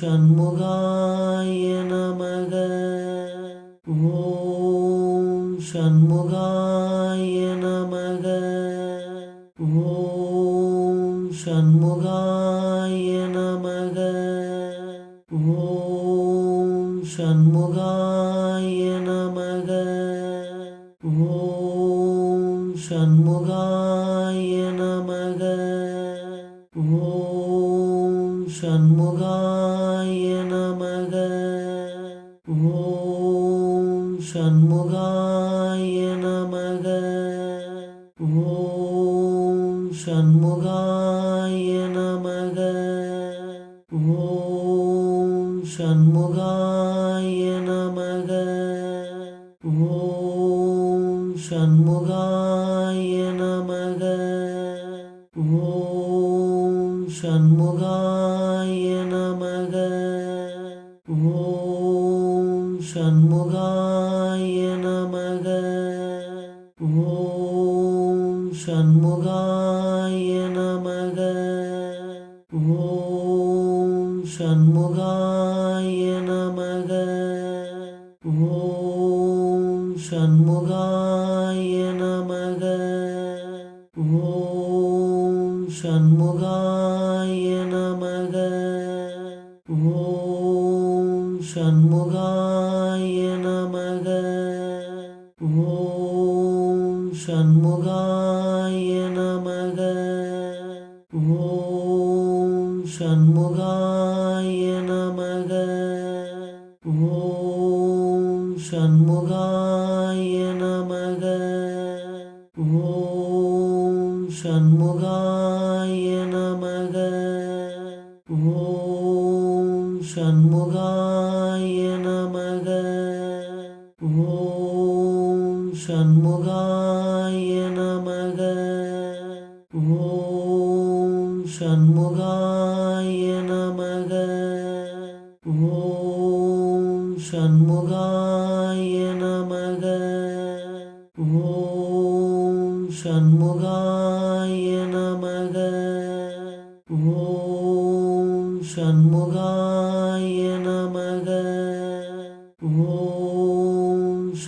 ஷண்முகாய நமக. ஓம் ஷண்முகாய நமக. ஓம் ஷண்முகாய நமக. ஓம் ஷண்முகாய நமக. Whoa. சண்முகாய நமக. ஓம் சண்முகாய நமக. ஓம் சண்முகாய நமக. ஓம் சண்முகாய நமக. ஓம் சண்முகா சண்முகா.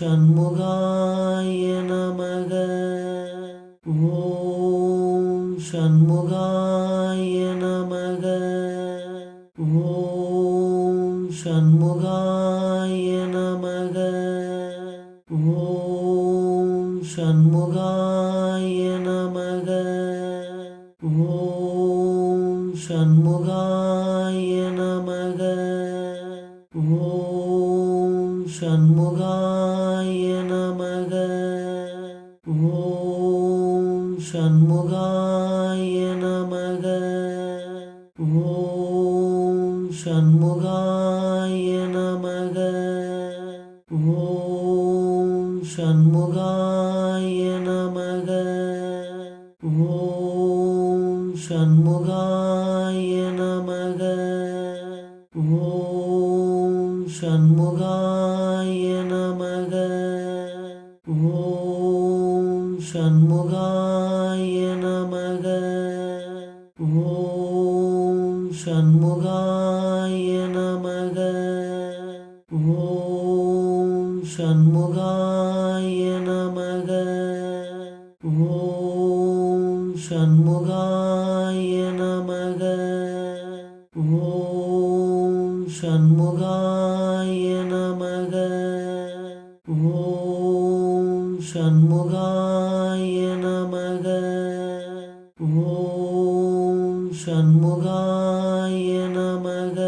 ஷண்முகாய நமக. ஓம் ஷண்முகாய நமக. ஓம் ஷண்முகாய நமக. ஓம் ஷண்முகாய நமக. சண்முகா ஷண்முகாய நமக.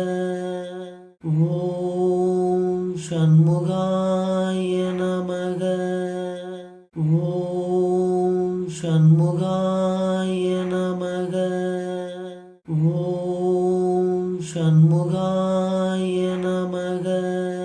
ஓம் ஷண்முகாய நமக. ஓம் ஷண்முகாய நமக. ஓம் ஷண்முகாய நமக.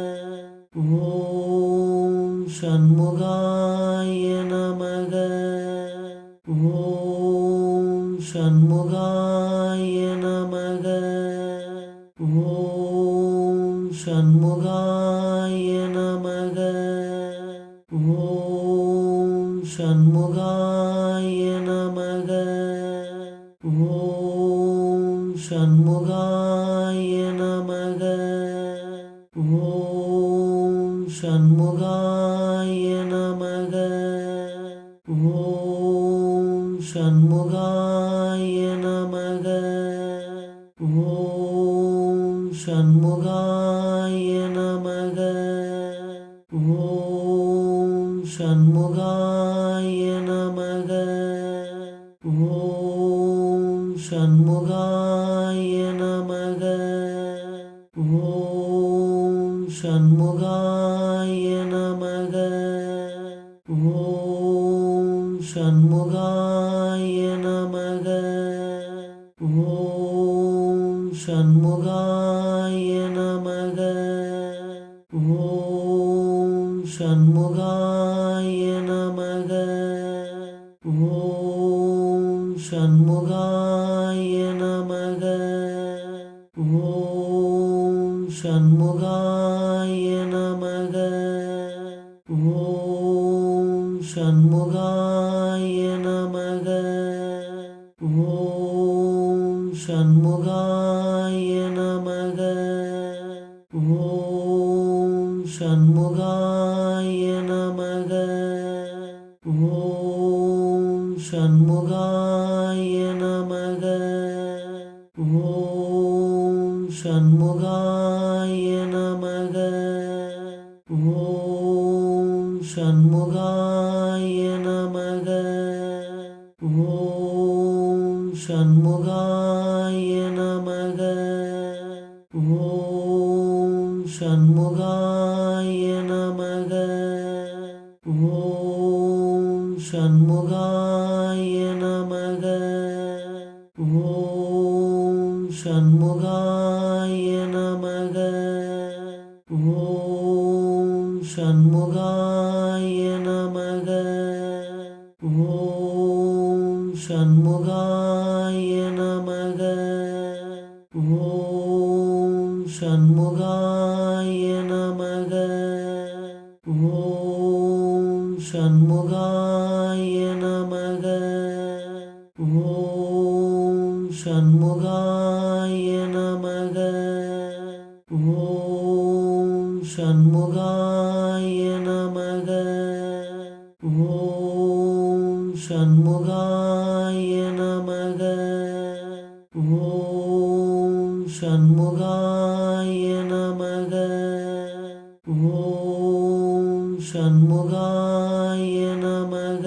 ஷண்முகாய நமக. ஓம் ஷண்முகாய நமக. ஓம் ஷண்முகாய நமக. ஓம் ஷண்முகாய நமக. ஓம் ஷண்முக ஓம் சண்முகாய நமக. ஓம் சண்முகாய நமக. ஓம் சண்முகாய நமக. ஓம் சண்முகாய நம ஓம் சண்முகா I am. ஷண்முகாய நமக. ஓம் ஷண்முகாய நமக.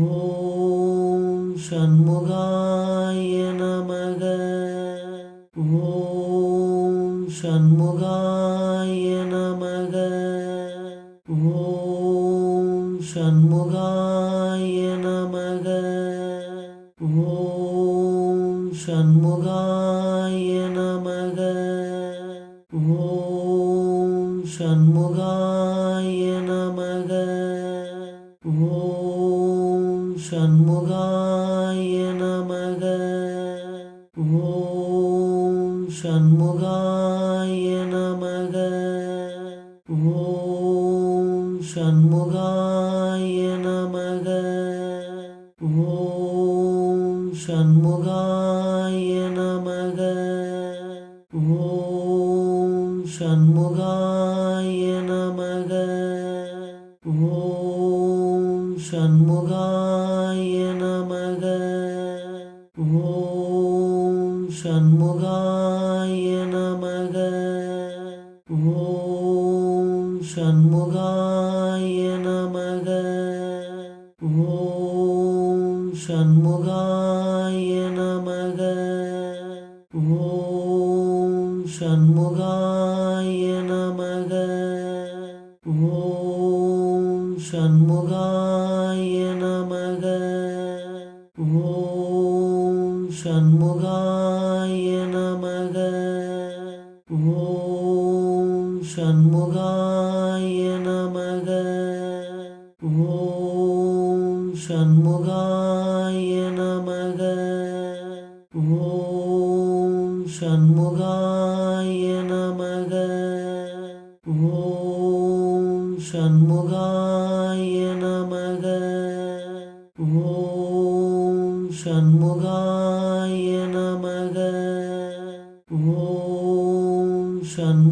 ஓம் ஷண்முகாய நமக. ஓம் ஷண்முகாய நமக. ஷண்முகாய நமக. ஓம் ஷண்முகாய நமக. ஓம் ஷண்முகாய நமக. ஓம் ஷண்முகாய ஓம் சண்முகாய நமக. ஓம் சண்முகாய நமக. ஓம் சண்முகாய நமக. ஓம் சண்முகா ஓம்